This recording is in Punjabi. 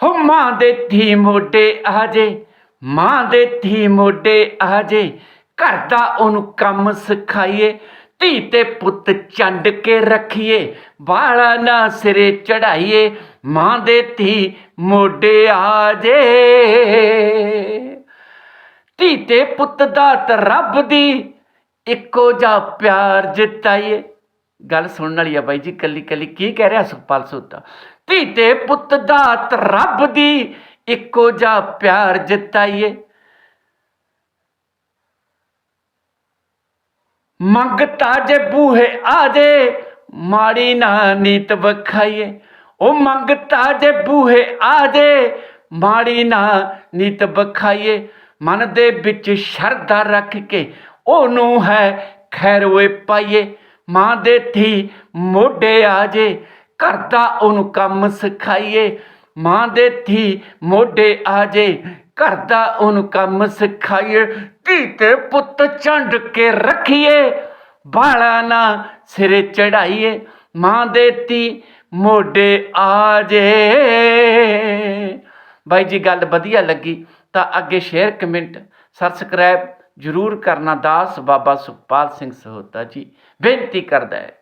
ਹੋ ਮਾਂ ਦੇ ਧੀ ਮੋਢੇ ਆ ਜੇ ਮਾਂ ਦੇ ਧੀ ਮੋਢੇ ਆ ਜੇ ਘਰ ਦਾ ਉਹਨੂੰ ਕੰਮ ਸਿਖਾਈਏ, ਧੀ ਤੇ ਪੁੱਤ ਚੰਡ ਕੇ ਰੱਖੀਏ ਬਾਲਾ ਨਾ ਸਿਰੇ ਚੜਾਈਏ, ਮਾਂ ਦੇ ਧੀ ਮੋਢੇ ਆ ਜੇ ਧੀ ਤੇ ਪੁੱਤ ਦਾ ਤੇ ਰੱਬ ਦੀ ਇੱਕੋ ਜਿਹਾ ਪਿਆਰ ਜਿਤਾਈਏ। ਗੱਲ ਸੁਣਨ ਵਾਲੀ ਆ ਬਾਈ ਜੀ, ਕੱਲੀ ਕੱਲੀ ਕੀ ਕਹਿ ਰਿਹਾ ਸੁਖਪਾਲ ਸੋਤਾ ਧੀ ਤੇ ਪੁੱਤ ਦਾ ਰੱਬ ਦੀ, ਇੱਕੋ ਜਿਹਾ ਪਿਆਰ ਜਿਤਾਈਏ। ਮੰਗਤਾ ਜੇ ਬੂਹੇ ਆ ਜੇ, ਮਾੜੀ ਨਾ ਨੀਤ ਵਖਾਈਏ ਉਹ ਮੰਗਤਾ ਜੇ ਬੂਹੇ ਆ ਜੇ, ਮਾੜੀ ਨਾ ਨੀਤ ਵਖਾਈਏ ਮਨ ਦੇ ਵਿੱਚ ਸ਼ਰਧਾ ਰੱਖ ਕੇ ਉਹਨੂੰ ਹੈ ਖੈਰ ਓਏ ਪਾਈਏ। ਮਾਂ ਦੇ ਥੀ ਮੋਢੇ ਆ ਜੇ ਘਰ ਉਹਨੂੰ ਕੰਮ ਸਿਖਾਈਏ। ਮਾਂ ਦੇ ਥੀ ਮੋਢੇ ਆ ਜੇ ਘਰ ਉਹਨੂੰ ਕੰਮ ਸਿਖਾਈਏ। ਧੀ ਤੇ ਪੁੱਤ ਚੰਡ ਕੇ ਰੱਖੀਏ, ਬਾਲਾ ਨਾ ਸਿਰੇ ਚੜਾਈਏ। ਮਾਂ ਦੇ ਧੀ ਮੋਢੇ ਆ ਜੇ। ਬਾਈ ਜੀ, ਗੱਲ ਵਧੀਆ ਲੱਗੀ। ਤਾਂ ਅੱਗੇ ਸ਼ੇਅਰ ਕਮੈਂਟ ਸਬਸਕ੍ਰਾਈਬ ਜਰੂਰ ਕਰਨਾ ਦਾਸ ਬਾਬਾ ਸੁਖਪਾਲ ਸਿੰਘ ਸਹੋਤਾ ਜੀ। ਬੇਨਤੀ ਕਰਦਾ ਹੈ।